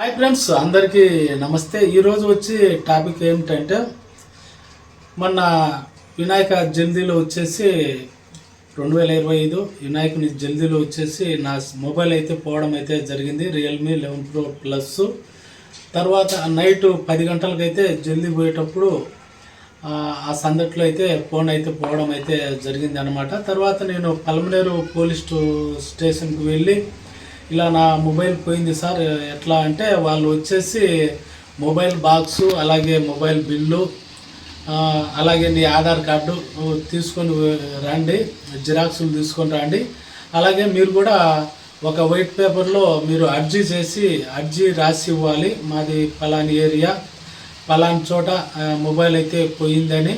Hi friends అందరికీ నమస్తే. ఈరోజు వచ్చి టాపిక్ ఏమిటంటే మొన్న వినాయక జల్దీలో వచ్చేసి రెండు వేల ఇరవై ఐదు వినాయకుని జల్దీలో వచ్చేసి నా మొబైల్ అయితే పోవడం అయితే జరిగింది. రియల్మీ లెవెన్ ప్రో ప్లస్ తర్వాత నైట్ పది గంటలకైతే జల్దీ పోయేటప్పుడు ఆ, సందట్లో అయితే ఫోన్ అయితే పోవడం అయితే జరిగింది అనమాట తర్వాత నేను పలమనేరు పోలీస్ స్టేషన్కి వెళ్ళి ఇలా నా మొబైల్ పోయింది సార్. ఎట్లా అంటే వాళ్ళు వచ్చేసి మొబైల్ బాక్సు అలాగే మొబైల్ బిల్లు అలాగే నీ ఆధార్ కార్డు తీసుకొని రండి జిరాక్సులు తీసుకొని రండి. అలాగే మీరు కూడా ఒక వైట్ పేపర్లో మీరు అర్జీ చేసి అర్జీ రాసి ఇవ్వాలి. మాది పలాని ఏరియా పలాని చోట మొబైల్ అయితే పోయిందని.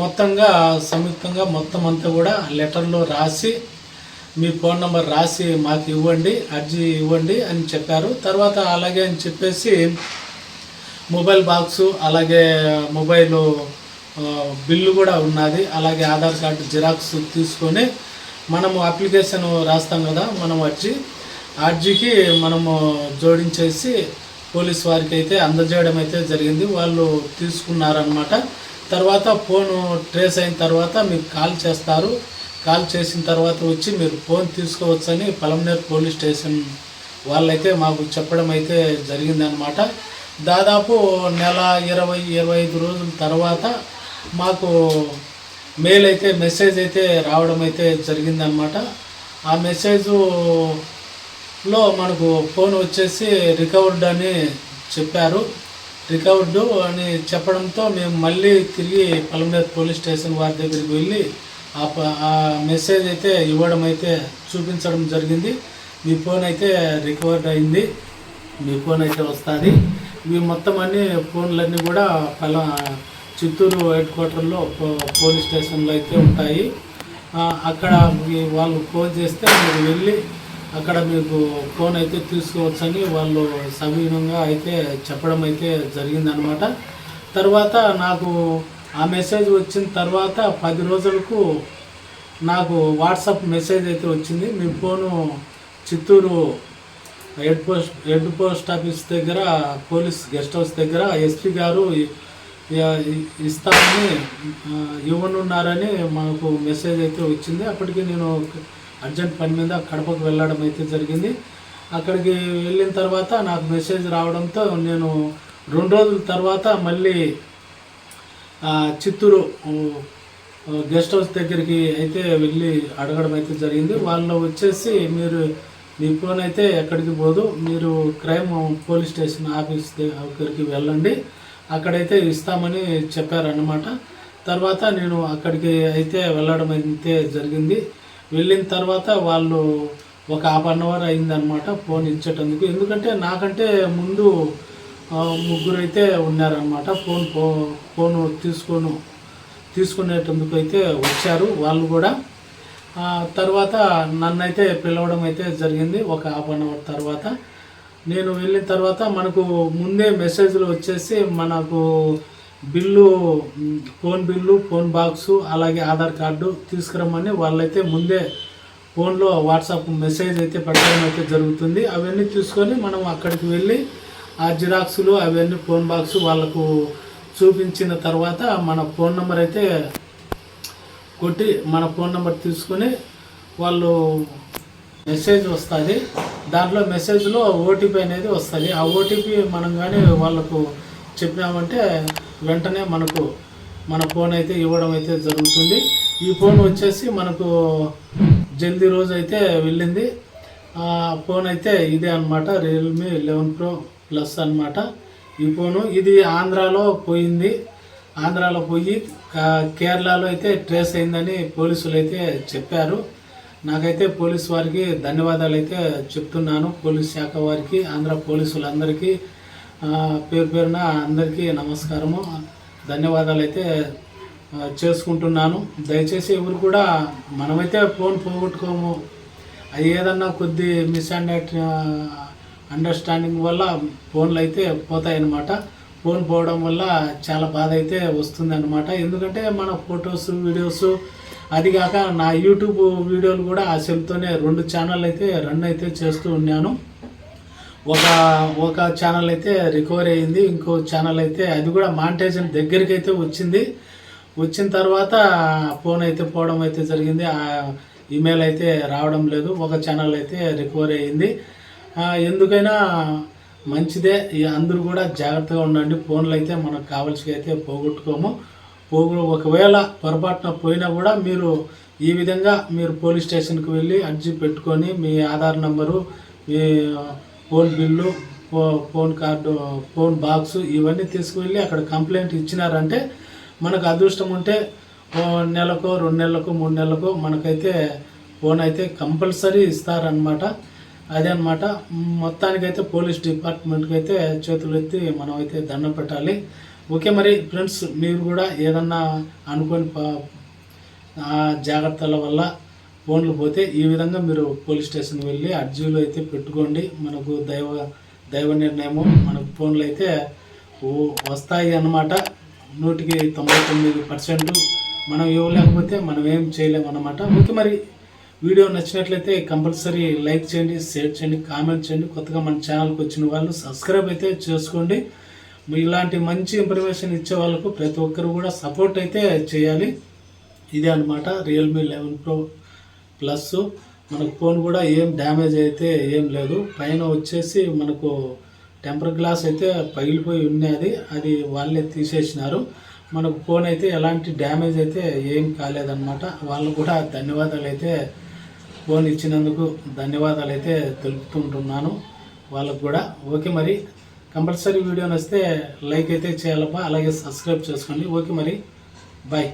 మొత్తంగా సంయుక్తంగా మొత్తం అంతా కూడా లెటర్లో రాసి మీ ఫోన్ నెంబర్ రాసి మాకు ఇవ్వండి అర్జీ ఇవ్వండి అని చెప్పారు. తర్వాత అలాగే అని చెప్పేసి మొబైల్ బాక్సు అలాగే మొబైల్ బిల్లు కూడా ఉన్నది. అలాగే ఆధార్ కార్డు జిరాక్స్ తీసుకొని మనము అప్లికేషన్ రాస్తాం కదా మనం అర్జీ. అర్జీకి మనము జోడించేసి పోలీస్ వారికి అయితే అందజేయడం అయితే జరిగింది. వాళ్ళు తీసుకున్నారనమాట తర్వాత ఫోను ట్రేస్ అయిన తర్వాత మీకు కాల్ చేస్తారు. కాల్ చేసిన తర్వాత వచ్చి మీరు ఫోన్ తీసుకోవచ్చని పలమనేరు పోలీస్ స్టేషన్ వాళ్ళైతే మాకు చెప్పడం అయితే జరిగిందనమాట దాదాపు నెల ఇరవై ఇరవై ఐదు రోజుల తర్వాత మాకు మెయిల్ అయితే మెసేజ్ అయితే రావడం అయితే జరిగిందనమాట ఆ మెసేజ్లో మనకు ఫోన్ వచ్చేసి రికవర్డ్ అని చెప్పారు. రికవర్డ్ అని చెప్పడంతో మేము మళ్ళీ తిరిగి పలమనేరు పోలీస్ స్టేషన్ వారి దగ్గరికి వెళ్ళి ఆ ప- ఆ మెసేజ్ అయితే ఇవ్వడం అయితే చూపించడం జరిగింది. మీ ఫోన్ అయితే రికవర్డ్ అయింది. మీ ఫోన్ అయితే వస్తుంది. ఇవి మొత్తం అన్ని ఫోన్లన్నీ కూడా పలా చిత్తూరు హెడ్ క్వార్టర్లో పో- పోలీస్ స్టేషన్లో అయితే ఉంటాయి. అక్కడ మీ వాళ్ళు ఫోన్ చేస్తే మీరు వెళ్ళి అక్కడ మీకు ఫోన్ అయితే తీసుకోవచ్చని వాళ్ళు సవీనంగా అయితే చెప్పడం అయితే జరిగిందనమాట తర్వాత నాకు ఆ మెసేజ్ వచ్చిన తర్వాత పది రోజులకు నాకు వాట్సాప్ మెసేజ్ అయితే వచ్చింది. మీ phone Chittoor head post head post office దగ్గర పోలీస్ గెస్ట్ హౌస్ దగ్గర ఎస్పీ గారు ఇస్తామని ఇవ్వనున్నారని మాకు మెసేజ్ అయితే వచ్చింది. అప్పటికి నేను అర్జెంట్ పని మీద కడపకు వెళ్ళడం అయితే జరిగింది. అక్కడికి వెళ్ళిన తర్వాత నాకు మెసేజ్ రావడంతో నేను రెండు రోజుల తర్వాత మళ్ళీ చిత్తూరు గెస్ట్ హౌస్ దగ్గరికి అయితే వెళ్ళి అడగడం అయితే జరిగింది. వాళ్ళు వచ్చేసి మీరు మీ ఫోన్ అయితే ఎక్కడికి పోదు మీరు క్రైమ్ పోలీస్ స్టేషన్ ఆఫీస్ దగ్గరికి వెళ్ళండి. అక్కడైతే ఇస్తామని చెప్పారన్నమాట. తర్వాత నేను అక్కడికి అయితే వెళ్ళడం అయితే జరిగింది. వెళ్ళిన తర్వాత వాళ్ళు ఒక హాఫ్ అన్ అవర్ అయిందనమాట ఫోన్ ఇచ్చేటందుకు. ఎందుకంటే నాకంటే ముందు ముగ్గురు అయితే ఉన్నారనమాట ఫోన్ ఫో ఫోన్ తీసుకొని తీసుకునేటందుకు అయితే వచ్చారు వాళ్ళు కూడా. తర్వాత తర్వాత నన్నైతే పిలవడం అయితే జరిగింది. ఒక హాఫ్ అన్ అవర్ తర్వాత. నేను వెళ్ళిన తర్వాత మనకు ముందే మెసేజ్లు వచ్చేసి మనకు bill phone bill phone box అలాగే ఆధార్ కార్డు తీసుకురమ్మని వాళ్ళైతే ముందే ఫోన్లో వాట్సాప్ మెసేజ్ అయితే పెట్టడం అయితే జరుగుతుంది. అవన్నీ తీసుకొని మనం అక్కడికి వెళ్ళి ఆ జిరాక్సులు అవన్నీ ఫోన్ బాక్స్ వాళ్ళకు చూపించిన తర్వాత మన ఫోన్ నెంబర్ అయితే కొట్టి మన ఫోన్ నెంబర్ తీసుకొని వాళ్ళు మెసేజ్ వస్తుంది. దాంట్లో మెసేజ్లో ఓటీపీ అనేది వస్తుంది. ఆ ఓటీపీ మనం కానీ వాళ్ళకు చెప్పినామంటే వెంటనే మనకు మన ఫోన్ అయితే ఇవ్వడం అయితే జరుగుతుంది. ఈ ఫోన్ వచ్చేసి మనకు జల్దీ రోజు అయితే వెళ్ళింది. ఫోన్ అయితే ఇదే అనమాట రియల్మీ లెవెన్ ప్రో ప్లస్ అన్నమాట. ఈ ఫోను ఇది ఆంధ్రాలో పోయింది. ఆంధ్రాలో పోయి కేరళలో అయితే ట్రేస్ అయిందని పోలీసులు అయితే చెప్పారు. నాకైతే పోలీస్ వారికి ధన్యవాదాలు అయితే చెప్తున్నాను. పోలీస్ శాఖ వారికి ఆంధ్ర పోలీసులందరికీ పేరు పేరున అందరికీ నమస్కారము. ధన్యవాదాలు అయితే చేసుకుంటున్నాను. దయచేసి ఎవరు కూడా మనమైతే ఫోన్ పోగొట్టుకోము. అది ఏదన్నా కొద్ది మిస్అండర్ట్ అండర్స్టాండింగ్ వల్ల ఫోన్లు అయితే పోతాయన్నమాట. ఫోన్ పోవడం వల్ల చాలా బాధ అయితే వస్తుంది అనమాట ఎందుకంటే మన ఫొటోస్ వీడియోస్ అది కాక నా యూట్యూబ్ వీడియోలు కూడా ఆ సెల్తోనే రెండు ఛానల్ అయితే రన్ అయితే చేస్తూ ఉన్నాను. ఒక ఒక ఛానల్ అయితే రికవరీ అయింది. ఇంకో ఛానల్ అయితే అది కూడా మాంటేజన్ దగ్గరికి అయితే వచ్చింది. వచ్చిన తర్వాత ఫోన్ అయితే పోవడం అయితే జరిగింది. ఆ ఈమెయిల్ అయితే రావడం లేదు. ఒక ఛానల్ అయితే రికవరీ అయింది. ఎందుకైనా మంచిదే. అందరూ కూడా జాగ్రత్తగా ఉండండి. ఫోన్లు అయితే మనకు కావాల్సి అయితే పోగొట్టుకోము. పోగు ఒకవేళ పొరపాటున పోయినా కూడా మీరు ఈ విధంగా మీరు పోలీస్ స్టేషన్కి వెళ్ళి అర్జీ పెట్టుకొని మీ ఆధార్ నంబరు మీ ఫోన్ బిల్లు ఫో- ఫోన్ కార్డు ఫోన్ బాక్స్ ఇవన్నీ తీసుకువెళ్ళి అక్కడ కంప్లైంట్ ఇచ్చినారంటే మనకు అదృష్టం ఉంటే నెలకో రెండు నెలలకు మూడు నెలలకు మనకైతే ఫోన్ అయితే కంపల్సరీ ఇస్తారనమాట అదే అనమాట మొత్తానికైతే పోలీస్ డిపార్ట్మెంట్కి అయితే చేతులు ఎత్తి మనం అయితే దండం పెట్టాలి. ఓకే మరి ఫ్రెండ్స్ మీరు కూడా ఏదన్నా అనుకోని జాగ్రత్తల వల్ల ఫోన్లు పోతే ఈ విధంగా మీరు పోలీస్ స్టేషన్కి వెళ్ళి అర్జీలు అయితే పెట్టుకోండి. మనకు దైవ దైవ నిర్ణయము మనకు ఫోన్లు అయితే వస్తాయి అన్నమాట. నూటికి తొంభై తొమ్మిది పర్సెంట్ మనం ఇవ్వలేకపోతే మనం ఏం చేయలేము అన్నమాట ఓకే మరి వీడియో నచ్చినట్లయితే కంపల్సరీ లైక్ చేయండి షేర్ చేయండి కామెంట్ చేయండి. కొత్తగా మన ఛానల్కి వచ్చిన వాళ్ళు సబ్స్క్రైబ్ అయితే చేసుకోండి. ఇలాంటి మంచి ఇన్ఫర్మేషన్ ఇచ్చే వాళ్ళకు ప్రతి ఒక్కరు కూడా సపోర్ట్ అయితే చేయాలి. ఇదే అనమాట రియల్మీ లెవెన్ ప్రో ప్లస్ మనకు ఫోన్ కూడా ఏం డ్యామేజ్ అయితే ఏం లేదు. పైన వచ్చేసి మనకు టెంపర్ గ్లాస్ అయితే పగిలిపోయి ఉన్నది. అది వాళ్ళే తీసేసినారు. మనకు ఫోన్ అయితే ఎలాంటి డ్యామేజ్ అయితే ఏం కాలేదన్నమాట. వాళ్ళు కూడా ధన్యవాదాలు అయితే ఫోన్ ఇచ్చినందుకు ధన్యవాదాలు అయితే తెలుపుతుంటున్నాను. వాళ్ళకు కూడా ఓకే మరి. కంపల్సరీ వీడియో నచ్చితే లైక్ అయితే చేయాలబ్బా. అలాగే సబ్స్క్రైబ్ చేసుకోండి. ఓకే మరి. బాయ్.